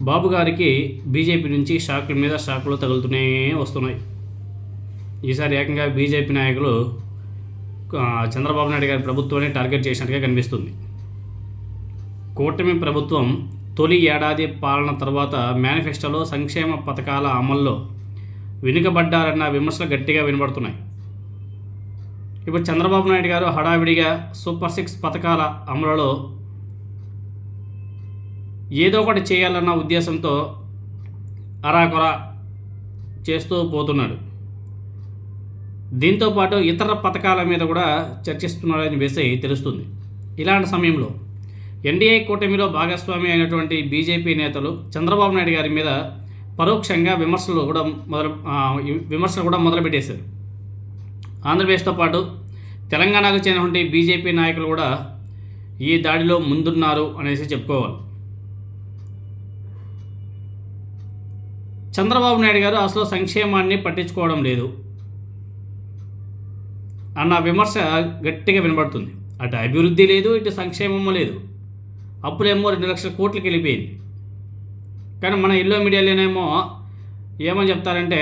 బాబు గారికి బీజేపీ నుంచి షాకుల మీద షాకులు తగులుతూనే వస్తున్నాయి. ఈసారి ఏకంగా బీజేపీ నాయకులు చంద్రబాబు నాయుడు గారి ప్రభుత్వాన్ని టార్గెట్ చేసినట్టుగా కనిపిస్తుంది. కూటమి ప్రభుత్వం తొలి ఏడాది పాలన తర్వాత మేనిఫెస్టోలో సంక్షేమ పథకాల అమల్లో వెనుకబడ్డారన్న విమర్శలు గట్టిగా వినబడుతున్నాయి. ఇప్పుడు చంద్రబాబు నాయుడు గారు హడావిడిగా సూపర్ సిక్స్ పథకాల అమలులో ఏదో ఒకటి చేయాలన్న ఉద్దేశంతో అరాకొర చేస్తూ పోతున్నాడు. దీంతో పాటు ఇతర పథకాల మీద కూడా చర్చిస్తున్నాడని వేసి తెలుస్తుంది. ఇలాంటి సమయంలో ఎన్డీఏ కూటమిలో భాగస్వామి అయినటువంటి బీజేపీ నేతలు చంద్రబాబు నాయుడు గారి మీద పరోక్షంగా విమర్శలు కూడా మొదలు విమర్శలు కూడా మొదలుపెట్టేశారు. ఆంధ్రప్రదేశ్తో పాటు తెలంగాణకు చెందినటువంటి బీజేపీ నాయకులు కూడా ఈ దాడిలో ముందున్నారు అనేసి చెప్పుకోవాలి. చంద్రబాబు నాయుడు గారు అసలు సంక్షేమాన్ని పట్టించుకోవడం లేదు అన్న విమర్శ గట్టిగా వినబడుతుంది. అటు అభివృద్ధి లేదు ఇటు సంక్షేమము లేదు. అప్పులేమో రెండు లక్షల కోట్లకి వెళ్ళిపోయింది. కానీ మన ఇల్లో మీడియాలోనేమో ఏమని చెప్తారంటే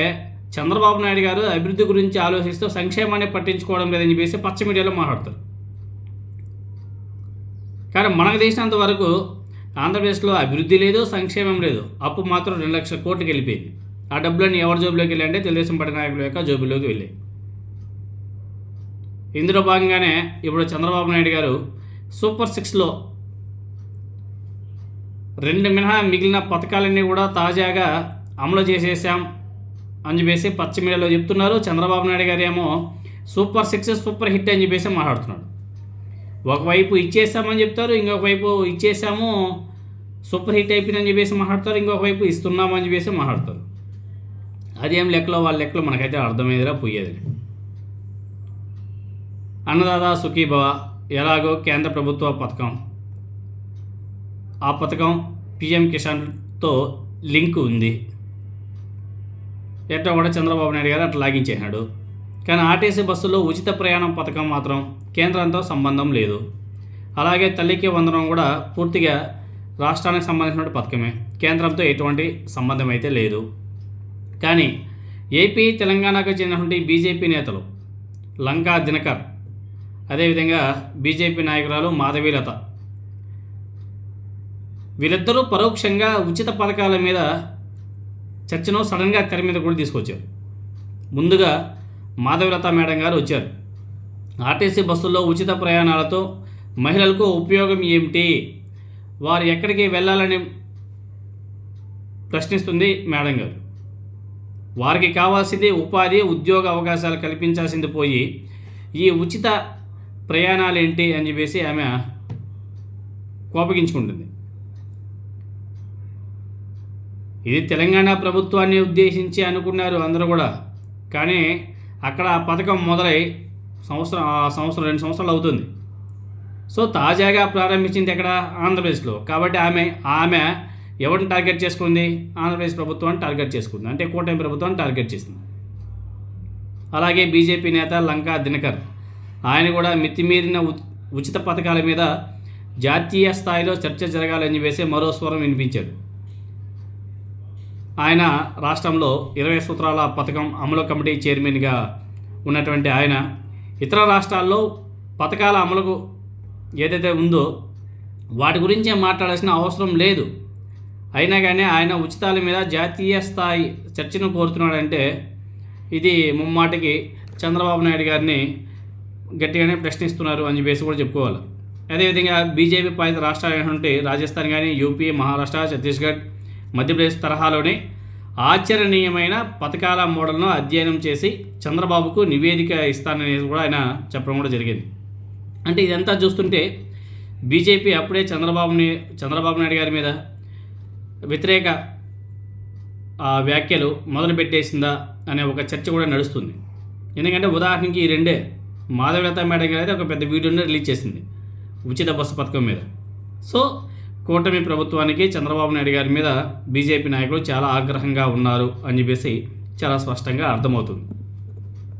చంద్రబాబు నాయుడు గారు అభివృద్ధి గురించి ఆలోచిస్తూ సంక్షేమాన్ని పట్టించుకోవడం లేదని చెప్పేసి పచ్చ మీడియాలో మాట్లాడతారు. కానీ మనకు తెలిసినంత వరకు ఆంధ్రప్రదేశ్లో అభివృద్ధి లేదు సంక్షేమం లేదు. అప్పు మాత్రం రెండు లక్షల కోట్లకి వెళ్ళిపోయింది. ఆ డబ్బులన్నీ ఎవరి జోబులోకి వెళ్ళాయంటే తెలుగుదేశం పార్టీ నాయకుల యొక్క జోబులోకి వెళ్ళాయి. ఇందులో భాగంగానే ఇప్పుడు చంద్రబాబు నాయుడు గారు సూపర్ సిక్స్లో రెండు మినహా మిగిలిన పథకాలన్నీ కూడా తాజాగా అమలు చేసేసాం అని చెప్పేసి పచ్చ మీడియాలో చెప్తున్నారు. చంద్రబాబు నాయుడు గారు ఏమో సూపర్ సిక్స్ సూపర్ హిట్ అని చెప్పేసి మాట్లాడుతున్నాడు. ఒకవైపు ఇచ్చేసామని చెప్తారు ఇంకొక వైపు ఇచ్చేసాము సూపర్ హిట్ అయిపోయిందని చెప్పేసి మాట్లాడతారు ఇంకొక వైపు ఇస్తున్నామని చెప్పేసి మాట్లాడతారు. అదేం లెక్కలో వాళ్ళ లెక్కలో మనకైతే అర్థమయ్యేదిరా పోయేది. అన్నదాత సుఖీభవ ఎలాగో కేంద్ర ప్రభుత్వ పథకం. ఆ పథకం పిఎం కిసాన్తో లింక్ ఉంది. ఎట్లా కూడా చంద్రబాబు నాయుడు గారు అట్లా లాగించేసినాడు. కానీ ఆర్టీసీ బస్సులో ఉచిత ప్రయాణం పథకం మాత్రం కేంద్రంతో సంబంధం లేదు. అలాగే తల్లికి వందనం కూడా పూర్తిగా రాష్ట్రానికి సంబంధించిన పథకమే. కేంద్రంతో ఎటువంటి సంబంధం అయితే లేదు. కానీ ఏపీ తెలంగాణకు చెందినటువంటి బీజేపీ నేతలు లంకా దినకర్ అదేవిధంగా బీజేపీ నాయకురాలు మాధవీలత వీళ్ళిద్దరూ పరోక్షంగా ఉచిత పథకాల మీద చర్చను సడన్గా తెర మీద కూడా తీసుకొచ్చారు. ముందుగా మాధవలత మేడం గారు వచ్చారు. ఆర్టీసీ బస్సుల్లో ఉచిత ప్రయాణాలతో మహిళలకు ఉపయోగం ఏమిటి? వారు ఎక్కడికి వెళ్ళాలని ప్రశ్నిస్తుంది మేడం గారు. వారికి కావాల్సింది ఉపాధి ఉద్యోగ అవకాశాలు కల్పించాల్సింది పోయి ఈ ఉచిత ప్రయాణాలు ఏంటి అని చెప్పేసి ఆమె కోపగించుకుంటుంది. ఇది తెలంగాణ ప్రభుత్వాన్ని ఉద్దేశించి అనుకున్నారు అందరూ కూడా. కానీ అక్కడ ఆ పథకం మొదలై సంవత్సరం ఆ సంవత్సరం రెండు సంవత్సరాలు అవుతుంది. సో తాజాగా ప్రారంభించింది ఎక్కడ? ఆంధ్రప్రదేశ్లో. కాబట్టి ఆమె ఆమె ఎవరిని టార్గెట్ చేసుకుంది? ఆంధ్రప్రదేశ్ ప్రభుత్వాన్ని టార్గెట్ చేసుకుంది. అంటే కూటమి ప్రభుత్వాన్ని టార్గెట్ చేసింది. అలాగే బీజేపీ నేత లంకా దినకర్. ఆయన కూడా మితిమీరిన ఉచిత పథకాల మీద జాతీయ స్థాయిలో చర్చ జరగాలని చెప్పేసి మరో స్వరం వినిపించాడు. ఆయన రాష్ట్రంలో ఇరవై సూత్రాల పథకం అమలు కమిటీ చైర్మన్గా ఉన్నటువంటి ఆయన. ఇతర రాష్ట్రాల్లో పథకాల అమలుకు ఏదైతే ఉందో వాటి గురించే మాట్లాడాల్సిన అవసరం లేదు. అయినా కానీ ఆయన ఉచితాల మీద జాతీయ స్థాయి చర్చను కోరుతున్నాడంటే ఇది ముమ్మాటికి చంద్రబాబు నాయుడు గారిని గట్టిగానే ప్రశ్నిస్తున్నారు అని చెప్పేసి కూడా చెప్పుకోవాలి. అదేవిధంగా బీజేపీ పాలిత రాష్ట్రాలైనటువంటి రాజస్థాన్ కానీ యూపీ మహారాష్ట్ర ఛత్తీస్గఢ్ మధ్యప్రదేశ్ తరహాలోనే ఆచరణీయమైన పథకాల మోడల్ను అధ్యయనం చేసి చంద్రబాబుకు నివేదిక ఇస్తాననేది కూడా ఆయన చెప్పడం కూడా జరిగింది. అంటే ఇదంతా చూస్తుంటే బీజేపీ అప్పుడే చంద్రబాబుని చంద్రబాబు నాయుడు గారి మీద వ్యతిరేక ఆ, వ్యాఖ్యలు మొదలుపెట్టేసిందా అనే ఒక చర్చ కూడా నడుస్తుంది. ఎందుకంటే ఉదాహరణకి ఈ రెండే మాధవలత మేడం గారు అయితే ఒక పెద్ద వీడియోని రిలీజ్ చేసింది ఉచిత బస్సు పథకం మీద. సో కూటమి ప్రభుత్వానికి చంద్రబాబు నాయుడు గారి మీద బీజేపీ నాయకులు చాలా ఆగ్రహంగా ఉన్నారు అని చెప్పేసి చాలా స్పష్టంగా అర్థమవుతుంది.